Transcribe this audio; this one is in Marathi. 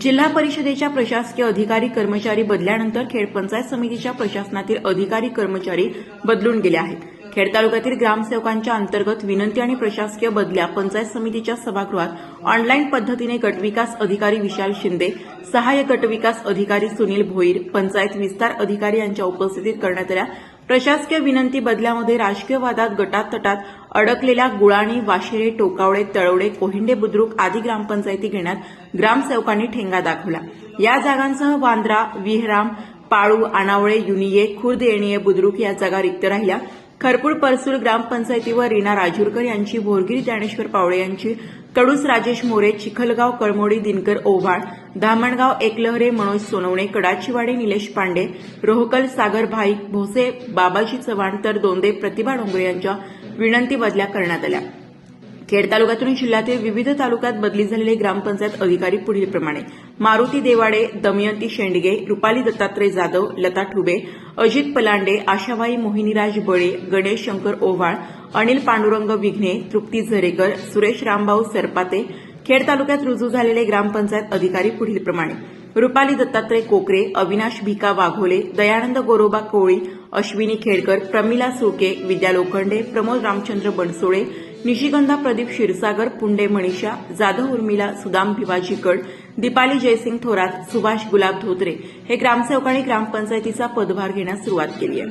जिल्हा परिषदेच्या प्रशासकीय अधिकारी कर्मचारी बदल्यानंतर खेड पंचायत समितीच्या प्रशासनातील अधिकारी कर्मचारी बदलून गेले आहेत. खेड तालुक्यातील ग्रामसेवकांच्या अंतर्गत विनंती आणि प्रशासकीय बदल्या पंचायत समितीच्या सभागृहात ऑनलाईन पद्धतीने गटविकास अधिकारी विशाल शिंदे सहाय्यक गटविकास अधिकारी सुनील भोईर पंचायत विस्तार अधिकारी यांच्या उपस्थितीत करण्यात आल्या. प्रशासकीय विनंती बदल्यामध्ये राजकीय वादात गटातटात अडकलेल्या गुळाणी वाशिरे टोकावडे तळवडे कोहिंडे बुद्रुक आदी ग्रामपंचायती घेण्यात ग्रामसेवकांनी ठेंगा दाखवला. या जागांसह वांद्रा विहराम पाळू अनावळे युनिये खुर्द येणीये बुद्रुक या जागा रिक्त राहिल्या. खरपूड परसूल ग्रामपंचायतीवर रीना राजूरकर यांची भोरगिरी ज्ञानेश्वर पावळे यांची कडूस राजेश मोरे चिखलगाव कळमोडी दिनकर ओव्हाळ धामणगाव एकलहरे मनोज सोनवणे कडाचीवाडी निलेश पांडे रोहकल सागर भाईक भोसे बाबाजी चव्हाण तर दोंदे प्रतिभा डोंगरे यांच्या विनंती बदल्या करण्यात आल्या. खेड तालुक्यातून जिल्ह्यातील विविध तालुक्यात बदली झालेले ग्रामपंचायत अधिकारी पुढीलप्रमाणे मारुती देवाडे दमयंती शेंडगे रुपाली दत्तात्रय जाधव लता ठुबे अजित पलांडे आशाबाई मोहिनीराज बळे गणेश शंकर ओव्हाळ अनिल पांडुरंग विघ्ने तृप्ती झरेकर सुरेश रामभाऊ सरपाते खेड तालुक्यात रुजू झालेले ग्रामपंचायत अधिकारी पुढीलप्रमाणे रुपाली दत्तात्रय कोकरे अविनाश भिका वाघोले दयानंद गोरोबा कोळी अश्विनी खेडकर प्रमिला सुळके विद्या लोखंडे प्रमोद रामचंद्र बनसोळे निशिगंधा प्रदीप क्षीरसागर पुंडे मणिषा जाधव उर्मिला सुदाम भिवाजी कड दीपाली जयसिंग थोरात सुभाष गुलाब धोत्रे हे ग्रामसेवकांनी ग्रामपंचायतीचा पदभार घेण्यास सुरुवात केली आहे?